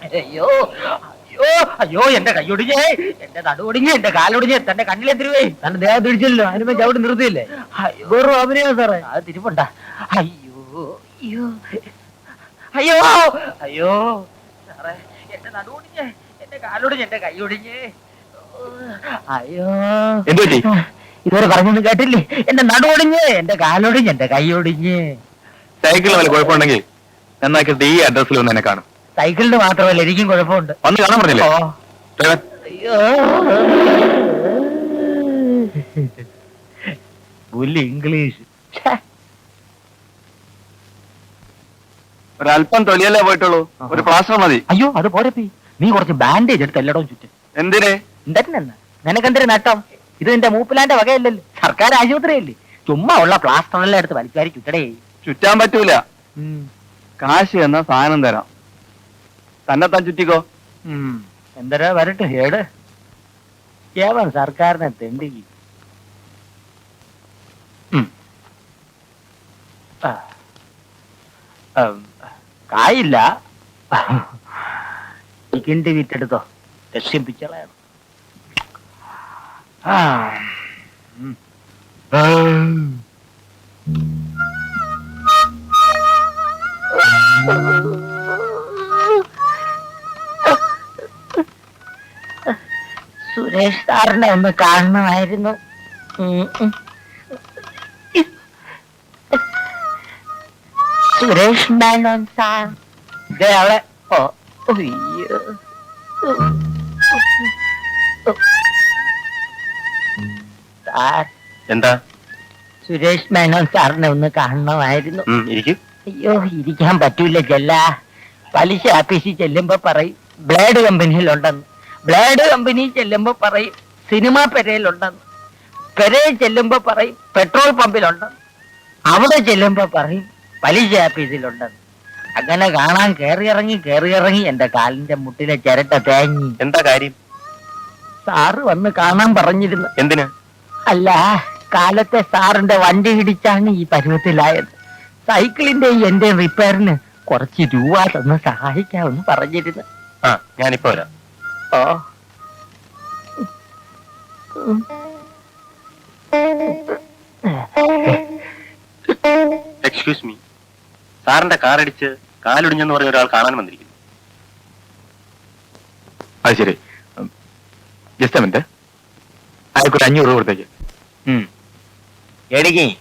അയ്യോ അയ്യോ അയ്യോ എന്റെ കൈയൊടിഞ്ഞേ എന്റെ നടുവൊടിഞ്ഞ് എന്റെ കാലൊടിഞ്ഞ് തന്റെ കണ്ണിലെത്തിരുവേ തന്റെ ദേഹം തിരിച്ചില്ലല്ലോ അതിനുമ്പോ ചവിട്ടി നിർത്തിയില്ലേ? അയ്യോ. അഭിനയം സാറേ. അത് തിരിപ്പുണ്ട. അയ്യോ അയ്യോ. അയ്യോ അയ്യോ. സാറേ എന്റെ നടുവൊടിഞ്ഞ് എന്റെ കാലൊടിഞ്ഞ് എന്റെ കൈയൊടിഞ്ഞ് അയ്യോ. എന്ത്? ഇതുവരെ പറഞ്ഞൊന്നും കേട്ടില്ലേ? എന്റെ നടുവൊടിഞ്ഞ് എന്റെ കാലൊടിഞ്ഞ് എന്റെ കൈയൊടിഞ്ഞ് സൈക്കിളിന് വല്ല കുഴപ്പമുണ്ടെങ്കിൽ നന്നാക്കിയിട്ട് ഈ അഡ്രസ്സിൽ ഒന്ന് എന്നെ കാണും. സൈക്കിളിന് മാത്രമല്ല എനിക്കും കുഴപ്പമുണ്ട്. വന്ന് കാണാൻ പറഞ്ഞില്ലേ? ഓ. ഡ്രൈവർ, അയ്യോ. പുല്ല് ഇംഗ്ലീഷ്. ഛെ. ഒരല്പം തൊലിയല്ലേ പോയിട്ടുള്ളൂ? ഒരു പ്ലാസ്റ്റർ മതി. അയ്യോ അത് പോരപ്പി നീ കുറച്ച് ബാൻഡേജ് എടുത്ത് എല്ലായിടവും ചുറ്റും. എന്തിനെ? എന്തെന്ന് നിനക്കെന്തൊരു നട്ടം? ഇത് നിന്റെ മൂപ്പിലാന്റെ വകയല്ലല്ലോ. സർക്കാർ ആശുപത്രിയല്ലേ. ചുമ്മാ ഉള്ള പ്ലാസ്റ്റർ എല്ലാം എടുത്ത് വലിക്കാരി ചുറ്റടേ. ചുറ്റാൻ പറ്റൂല. കാശ് എന്ന സാധനം തരാം. തന്നെ താൻ ചുറ്റിക്കോ എന്തരാ വരട്ടെ ഏട്. ഏവൻ സർക്കാരിനെ തെണ്ടി കായില്ല. ഈ വീട്ടെടുത്തോ ലക്ഷ്യം പിച്ചളയാണ് ആ. സുരേഷ് സാറിനെ ഒന്ന് കാണണമായിരുന്നു. സുരേഷ് മേനോൻ സാർ. ദേ അവളെ. ഓ അയ്യോ. സാർ. എന്താ? സുരേഷ് മേനോൻ സാറിനെ ഒന്ന് കാണണമായിരുന്നു. ഇരിക്കും. അയ്യോ ഇരിക്കാൻ പറ്റൂല ചെല്ല. പലിശ ആപ്പീസിൽ ചെല്ലുമ്പോ പറയും ബ്ലേഡ് കമ്പനിയിലുണ്ടെന്ന്. ബ്ലേഡ് കമ്പനി ചെല്ലുമ്പോ പറയും സിനിമാ പെരയിലുണ്ടെന്ന്. പെരയിൽ ചെല്ലുമ്പോ പറയും പെട്രോൾ പമ്പിലുണ്ടെന്ന്. അവിടെ ചെല്ലുമ്പോ പറയും പലിശ ആഫീസിലുണ്ടെന്ന് അങ്ങനെ കാണാൻ കേറി ഇറങ്ങി കേറി കയറിയിറങ്ങി എന്റെ കാലിന്റെ മുട്ടിലെ ചിരട്ട തേങ്ങി എന്താ കാര്യം? സാറ് വന്ന് കാണാൻ പറഞ്ഞിരുന്നു. എന്തിനാ? അല്ല കാലത്തെ സാറിന്റെ വണ്ടി ഇടിച്ചാണ് ഈ പരുവത്തിലായത്. സൈക്കിളിന്റെ എന്റെ റിപ്പയറിന് കുറച്ച് രൂപ തന്ന് സഹായിക്കാമെന്ന് പറഞ്ഞിരുന്നു. ആ ഞാനിപ്പോ വരാം. ഓ എക്സ്ക്യൂസ് മീ സാറിന്റെ കാർ അടിച്ച് കാലൊടിഞ്ഞെന്ന് പറഞ്ഞ ഒരാൾ കാണാൻ വന്നിരിക്കുന്നു. അത് ശരി. ജസ്റ്റ് മിനിറ്റ് അയാൾക്കൊരു അഞ്ഞൂറ് രൂപ കൊടുത്തേക്ക്. എടിക്ക്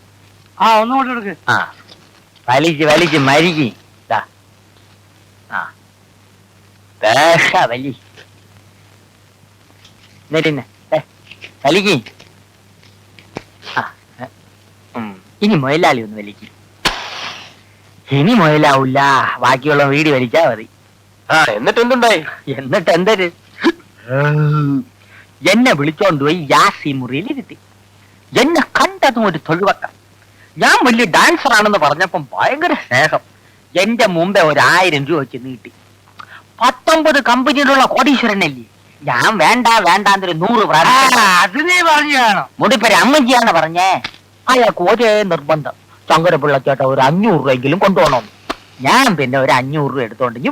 ആ ഒന്നും കൂടെ എടുക്ക്. ആ. വലിച്ച് വലിച്ച് മരിക്ക്. ആ. വേഷ വലി. എന്നിട്ടിന്നെ ദേ, വലിക്ക്. ഇനി മുയലാളി ഒന്ന് വലിക്ക്. ഇനി മുയലാവൂല. ബാക്കിയുള്ള വീട് വലിച്ചാ മതി. ആ എന്നിട്ട് എന്തുണ്ടായി? എന്നിട്ട് എന്തൊരു? എന്നെ വിളിച്ചോണ്ട് പോയി യാസി മുറിയിൽ ഇരുത്തി എന്നെ കണ്ടതും ഒരു തൊഴിവക്കം ഞാൻ വലിയ ഡാൻസർ ആണെന്ന് പറഞ്ഞപ്പം ഭയങ്കര സ്നേഹം. എന്റെ മുമ്പേ ഒരു ആയിരം രൂപ വെച്ച് നീട്ടി. പത്തൊമ്പത് കമ്പനിയിലുള്ള കോടീശ്വരനല്ലേ? ഞാൻ വേണ്ട വേണ്ടാന്നൊരു നൂറ് അത് നീ മുടിപ്പര അമ്മജിയാണ് പറഞ്ഞേ. അയാൾക്ക് ഒരേ നിർബന്ധം. ശങ്കരപിള്ളച്ചേട്ട ഒരു അഞ്ഞൂറ് രൂപയെങ്കിലും കൊണ്ടുപോകണം. ഞാൻ പിന്നെ ഒരു അഞ്ഞൂറ് രൂപ എടുത്തോണ്ടെങ്കിൽ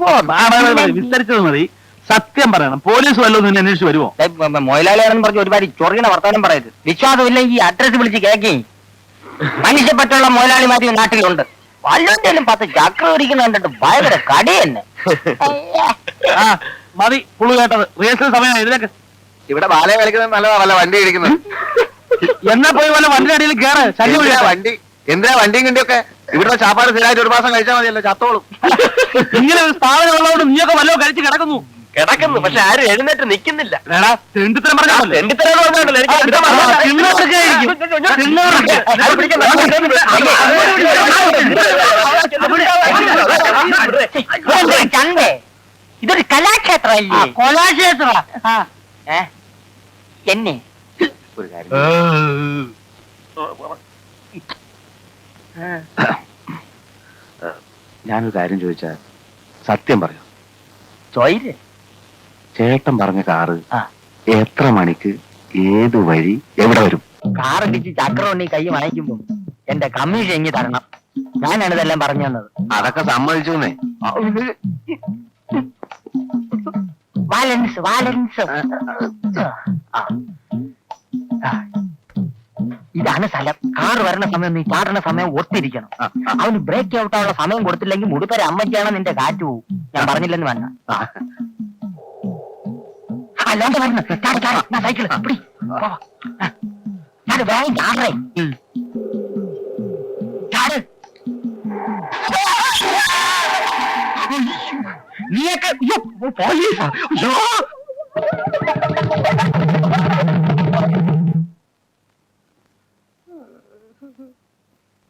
വിസ്തരിച്ചത് മതി. സത്യം പറയണം. പോലീസ് വല്ലതും നിന്നെ അന്വേഷിച്ച് വരുമോ മൊയിലാളിയാണെന്ന് പറഞ്ഞ് ഒരുപാട് ചൊറിയണ വർത്തമാനം പറയരുത്. വിശ്വാസമില്ലെങ്കിൽ ഈ അഡ്രസ് വിളിച്ച് കേക്കി. മനുഷ്യപ്പറ്റുള്ള മൊയിലാളിമാരി നാട്ടിലുണ്ട്. വല്ലതിലും പത്ത് ചക്ര ഒരിക്കുന്ന കണ്ടിട്ട് ഭയങ്കര കടി തന്നെ ആ മതി പുള്ളു കേട്ടത്. റിഹേഴ്സൽ സമയം ഇതിലേക്ക് ഇവിടെ ബാലയെ കളിക്കുന്നത് നല്ലതാ വല്ല വണ്ടി ഇടിക്കുന്നത്. എന്നാ പോയി വല്ല വണ്ടി അടിയിൽ കേറ് ശല്യം എന്തിനാ വിളിയാ. വണ്ടി എന്തിനാ വണ്ടിയും കിണ്ടിയൊക്കെ? ഇവിടുത്തെ ചാപ്പാട് സ്ഥിരമായിട്ട് ഒരു മാസം കഴിച്ചാൽ മതിയല്ലോ ചത്തോളും. ഇങ്ങനെ ഒരു സ്ഥാപനം ഉള്ളതുകൊണ്ട് നീയൊക്കെ വല്ലതും കഴിച്ച് കിടക്കുന്നു. കിടക്കുന്നു പക്ഷെ ആരും എഴുന്നേറ്റ് നിക്കുന്നില്ല തെണ്ടിത്തരം ചന്തേ ഇതൊരു കലാക്ഷേത്ര കലാക്ഷേത്ര? എന്നെ ഒരു കാര്യം ഞാനൊരു കാര്യം ചോദിച്ചാ സത്യം പറയൂ ചോയിര് ചേട്ടൻ പറഞ്ഞ കാറ് എത്ര മണിക്ക് ഏത് വഴി എവിടെ വരും? കാറടിച്ച് ചക്രവണ്ണി കൈ വണയ്ക്കുമ്പോ എന്റെ കമ്മീഷൻ എങ്ങി തരണം. ഞാനാണ് ഇതെല്ലാം പറഞ്ഞു തന്നത്. അതൊക്കെ സമ്മതിച്ചു ബാലൻസ് ബാലൻസ്. ഇതാണ് സ്ഥലം. കാർ വരണ സമയം നീ ചാടണ സമയം ഒത്തിരിക്കണം അവന് ബ്രേക്ക് ഔട്ട് ആവുള്ള സമയം കൊടുത്തില്ലെങ്കിൽ മുടിപ്പര അമ്മയ്ക്കാണ് നിന്റെ കാറ്റ് പോവും. ഞാൻ പറഞ്ഞില്ലെന്ന് വേണ്ട അല്ലാണ്ട് വരണം ചാട് ചാട്. ഞാൻ സൈക്കിൾ പിടി. പോ. ആ. ചാട് വേഗം ചാടേ ചാട്. നീയൊക്കെ അയ്യോ, പോലീസാ അയ്യോ.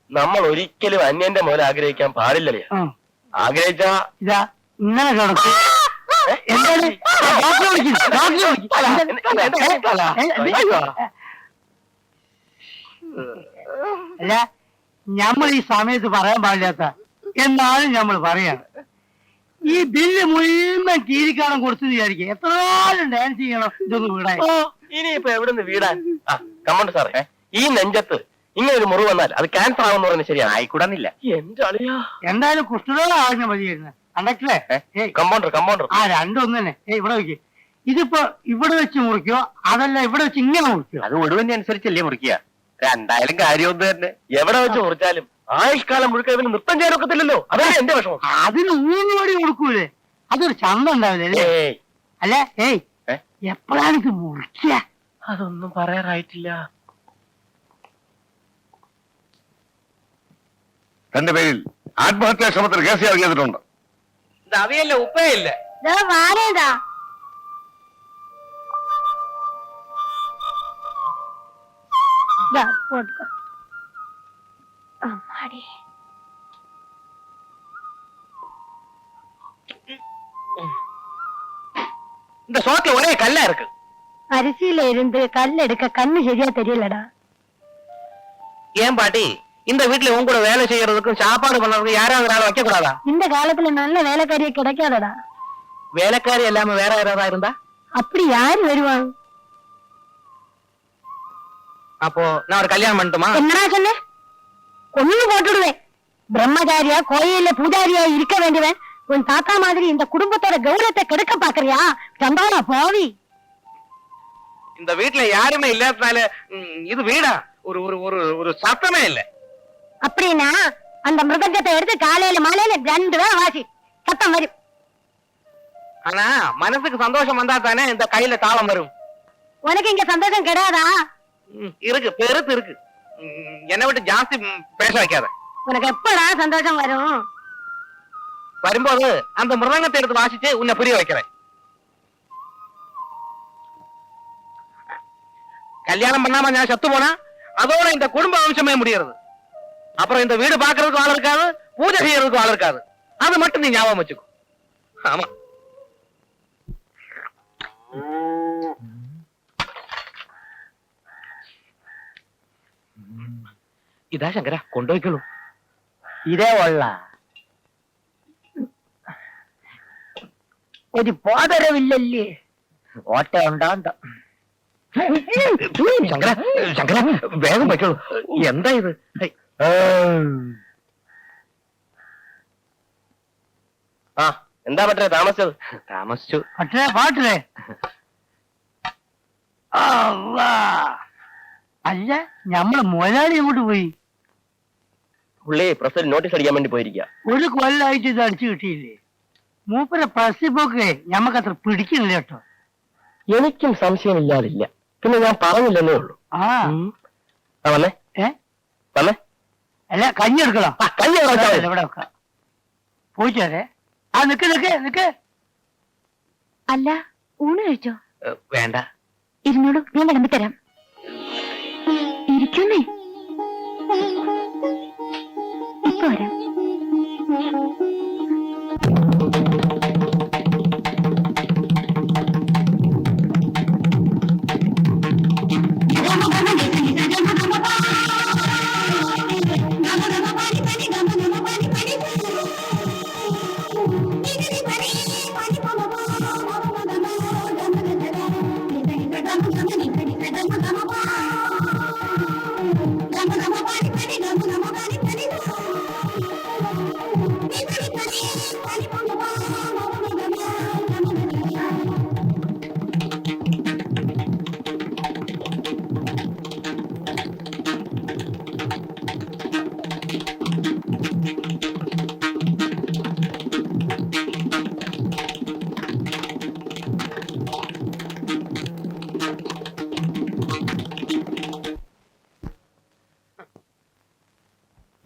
നമ്മൾ ഒരിക്കലും അന്യന്റെ മുതൽ ആഗ്രഹിക്കാൻ പാടില്ലല്ലേ? ആഗ്രഹിച്ചാ? ഇങ്ങനെ അല്ല നമ്മൾ ഈ സമയത്ത് പറയാൻ പാടില്ലാത്ത എന്നാലും നമ്മൾ പറയാണ് ഈ ബില്ല് മുഴുവൻ കീരിക്കാണം കൊടുത്തു വിചാരിക്കുക എത്ര നാളും ഡാൻസ് ചെയ്യണം ഇതൊന്ന് വീടാൻ. ഓ ഇനിയിപ്പോ എവിടുന്ന് വീടാൻ? കമ്മണ്ട് സാറേ ഈ നെഞ്ചത്ത് ഇങ്ങനെ ഒരു മുറിവ് വന്നാൽ അത് ക്യാൻസർ ആവുമെന്ന് പറയുന്നത് ശരിയാണ് ആയിക്കൂടാന്നില്ല. എന്റെ അളിയാ. എന്തായാലും കുഷ്ഠരോഗം ആവശ്യം മതിയായിരുന്നു. കണ്ടക്ടറെ? കമ്പൗണ്ടർ കമ്പൗണ്ടർ ആ രണ്ടൊന്നു തന്നെ ഏയ് ഇവിടെ വെക്ക് ഇതിപ്പോ ഇവിടെ വെച്ച് മുറിക്കോ? അതല്ല ഇവിടെ വെച്ച് ഇങ്ങനെ മുറിക്കോ? അത് ഒടുവിന്റെ അനുസരിച്ചല്ലേ മുറിക്കുക. രണ്ടായാലും കാര്യം ഒന്ന് തന്നെ. എവിടെ വെച്ച് മുറിച്ചാലും ആയുഷ്കാലം മുഴുക്ക ഇവന് നൃത്തം ചെയ്യാൻ ഒക്കത്തില്ലല്ലോ. അതല്ലേ എന്റെ വിഷമം. അതിന് ഊന്നു വടി കൊടുക്കൂലേ? അതൊരു ചന്ത ഉണ്ടാവില്ലേ അല്ലേ? ഏയ്. അല്ലേ? ഏയ്. ഏ? എപ്പോഴാണ് ഇത് മുറിക്കുക? അതൊന്നും പറയാറായിട്ടില്ല. തന്റെ പേരിൽ ആത്മഹത്യാ ശ്രമത്തിൽ കേസ് இந்த அவியல்ல உப்பே இல்ல. வாரேடா. போட்டுக்கோ. அம்மாடி. இந்த சோத்துல ஒரே கல்லா இருக்கு. அரிசியில இருந்து கல் எடுக்க கண்ணு சரியா தெரியலடா. ஏன் பாட்டி? இந்த வீட்டுல உன் கூட வேலை செய்யறதுக்கும் சாப்பாடு பண்றதுக்கும் யாராவது ஆளை வைக்க கூடாதா இந்த காலத்துல நல்ல வேலைக்காரிய கிடைக்காதடா. வேலைக்காரி இல்லாம வேற யாராவது இருந்தா? அப்படி யாரு வருவாங்க அப்போ நான் ஒரு கல்யாணம் பண்ணட்டுமா? என்னடா சொன்ன? ஒண்ணு போட்டுடுவேன். பிரம்மச்சாரியா கோயில்ல பூஜாரியா இருக்க வேண்டியவன் உன் தாத்தா மாதிரி இந்த குடும்பத்தோட கௌரவத்தை கெடுக்க பாக்குறியா? சம்பாடா போவி. இந்த வீட்டுல யாருமே இல்லாதனால இது வீடா? ஒரு ஒரு ஒரு ஒரு சத்தமே இல்ல. அப்படின்னா அந்த மிருதங்கத்தை எடுத்து காலையில மாலையில ரெண்டு பேரும் வாசி. சத்தம் வரும். ஆனா மனசுக்கு சந்தோஷம் வந்தா தானே இந்த கையில தாளம் வரும். உனக்கு இங்க சந்தோஷம் கிடையாதா இருக்கு பெருத்து இருக்கு. என்னை விட்டு ஜாஸ்தி பேச வைக்காத. உனக்கு எப்படா சந்தோஷம் வரும்? வரும்போது அந்த மிருதங்கத்தை எடுத்து வாசிச்சு உன்னை புரிய வைக்கிறேன். கல்யாணம் பண்ணாம நான் செத்து போனா அதோட இந்த குடும்ப வம்சமே முடியறது. அப்புறம் இந்த வீடு பாக்குறதுக்கு ஆள் இருக்காது பூஜை செய்யறதுக்கு ஆள் இருக்காது அது மட்டும் நீ ஞாபகம் வச்சுக்கோ ஆமா ഇതാ ശങ്കര കൊണ്ടുപോയിക്കോളൂ ഇതേ ഉള്ള ഒരു പോതരവില്ലല്ലേ ഓട്ട ഉണ്ടാണ്ട ശങ്കര ശങ്കര വേഗം വയ്ക്കോളൂ എന്താ ഇത് ഹൈ. ആ എന്താ പറ്റേ താമസിച്ചത്? താമസിച്ചു. പറ്റേ പാട്ടില്ലേ അല്ലാ. അല്ല ഞമ്മൾ മുതലാളി അങ്ങോട്ട് പോയി? പുള്ളി പ്രസിൽ നോട്ടീസ് അടിക്കാൻ വേണ്ടി പോയിരിക്ക. ഒരു കൊല്ലായിട്ട് ഇത് അടിച്ചു കിട്ടിയില്ലേ? മൂപ്പരെ പ്രസിപ്പൊക്കെ ഞമ്മക്ക് അത്ര പിടിക്കുന്നില്ല കേട്ടോ. എനിക്കും സംശയമില്ലാതില്ല. പിന്നെ ഞാൻ പറഞ്ഞില്ലെന്നേ ഉള്ളൂ. ആ. ആ വന്നേ. ഏ? വന്നേ. അല്ല കഞ്ഞി എടുക്കണോ? കഞ്ഞി ഇവിടെ വെക്കാം. പോയിച്ചേ ആ നിക്ക് നിക്ക് നിക്ക്. അല്ല ഊണ് കഴിച്ചോ? വേണ്ട. ഇരുന്നോളൂ ഞാൻ വിളമ്പി തരാം. ഇരിക്കുന്നേ. ഇപ്പൊ വരാം.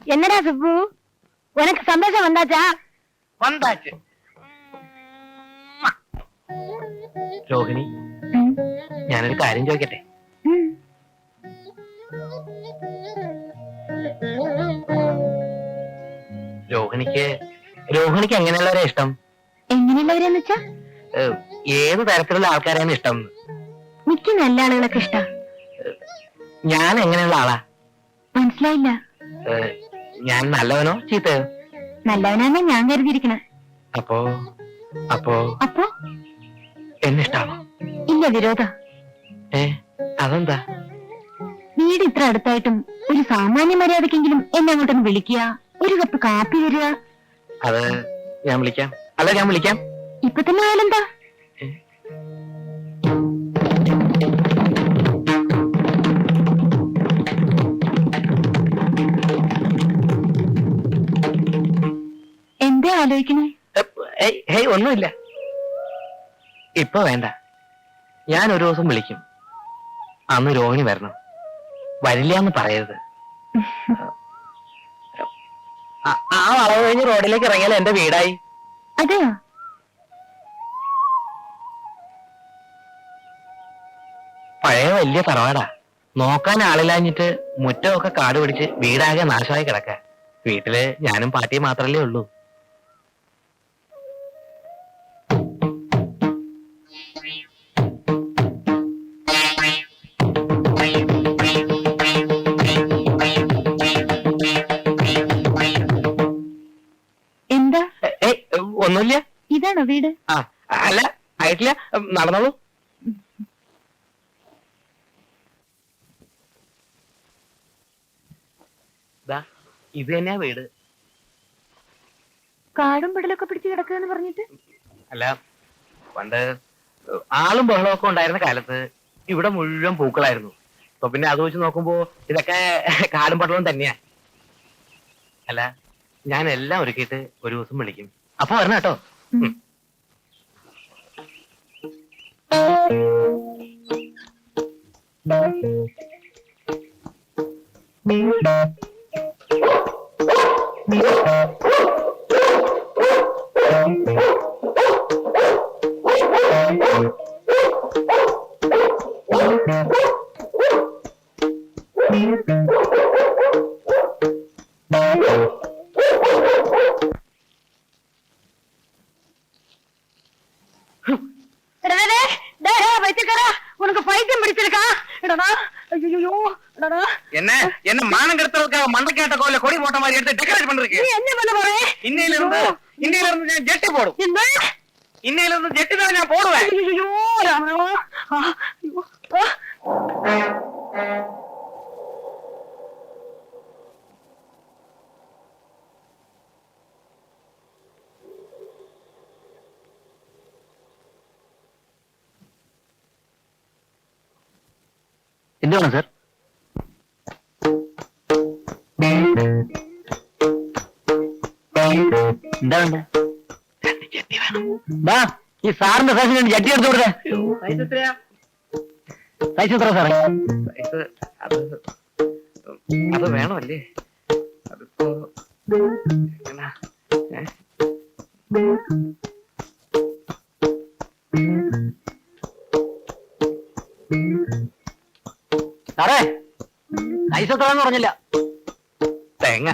என்னடா சுப்பு உனக்கு சந்தோஷம் வந்தாச்சா വന്താച്ച് രോഹിണി ம், ഞാനൊരു കാര്യം ചോദിക്കട്ടെ ம். രോഹിണിക്ക് രോഹിണിക്ക് എങ്ങനെയുള്ളവരെ ഇഷ്ടം എങ്ങനെയുള്ളവരെന്ന് വെച്ചാ ഏഹ്, ഏത് തരത്തിലുള്ള ആൾക്കാരെയാണ് ഇഷ്ടം മിക്ക നല്ല ആളുകളൊക്കെ ഇഷ്ടാ ഞാൻ എങ്ങനെയുള്ള ആളാ മനസ്സിലായില്ല ഏഹ്, ഞാൻ നല്ലവനോ? ചീത്തയോ? നല്ലവനാന്നാ ഞാൻ കരുതിയിരിക്കണ. അപ്പോ അപ്പോ അപ്പൊ? എന്നിഷ്ടാണോ? ഇല്ല വിരോധ. ഏ അതെന്താ? വീട് ഇത്ര അടുത്തായിട്ടും ഒരു സാമാന്യ മര്യാദക്കെങ്കിലും എന്നെ അങ്ങോട്ടൊന്ന് വിളിക്കുക ഒരു കപ്പ് കാപ്പി തരിക. അത് ഞാൻ വിളിക്കാം. അല്ല ഞാൻ വിളിക്കാം. ഇപ്പൊ തന്നെ ആയാലെന്താ ആലോചിക്കണേ? ഹേയ് ഒന്നുമില്ല. ഇപ്പൊ വേണ്ട. ഞാൻ ഒരു ദിവസം വിളിക്കും. അന്ന് രോഹിണി വരണം. വരില്ല എന്ന് പറയരുത്. ആ വളവ് കഴിഞ്ഞ് റോഡിലേക്ക് ഇറങ്ങിയാൽ എന്റെ വീടായി? അതെയോ? പഴയ വലിയ തറവാടാ. നോക്കാൻ ആളില്ലാഞ്ഞിട്ട് മുറ്റമൊക്കെ കാട് പിടിച്ച് വീടാകെ നാശമായി കിടക്ക. വീട്ടിൽ ഞാനും പാട്ടിയും മാത്രല്ലേ ഉള്ളൂ. ഒന്നുമില്ല. ഇതാണോ വീട്? ആ അല്ല ആയിട്ടില്ല. നടന്നോളൂ. ഇത് തന്നെയാ വീട്. കാടും പിടലൊക്കെ പിടിച്ച് കിടക്കുക പറഞ്ഞിട്ട്? അല്ല പണ്ട് ആളും ബഹളവും ഒക്കെ ഉണ്ടായിരുന്ന കാലത്ത് ഇവിടെ മുഴുവൻ പൂക്കളായിരുന്നു. അപ്പൊ പിന്നെ അത് വെച്ച് നോക്കുമ്പോ ഇതൊക്കെ കാടും പട്ടവും തന്നെയാ. അല്ല ഞാൻ എല്ലാം ഒരുക്കിയിട്ട് ഒരു ദിവസം വിളിക്കും. അപ്പൊ വരണ കേട്ടോ. Thank you. போட்ட மாதிரி எடுத்து டெக்கரேட் நீ பண்ணிருக்கேன் என்ன பண்ண போறே இன்னையில இருந்து இன்னையில இருந்து நான் ஜெட்டி போடும் என்ன இன்னையில இருந்து ஜெட்டி தான் நான் போடுவேன் ஐயோ ராமராமா ஆ, ஐயோ, ஆ. എന്ത് വേണം സാർ ഈ സാറിന്റെ സൈസിന് ജട്ടി എടുത്തു കൊടുത്തേ. സൈസ് എത്ര സാറേ? സൈസ് അത് അത് വേണമല്ലേ? അതിപ്പോ? സാറേ സൈസ് എത്രയാന്ന് പറഞ്ഞില്ല. തേങ്ങ.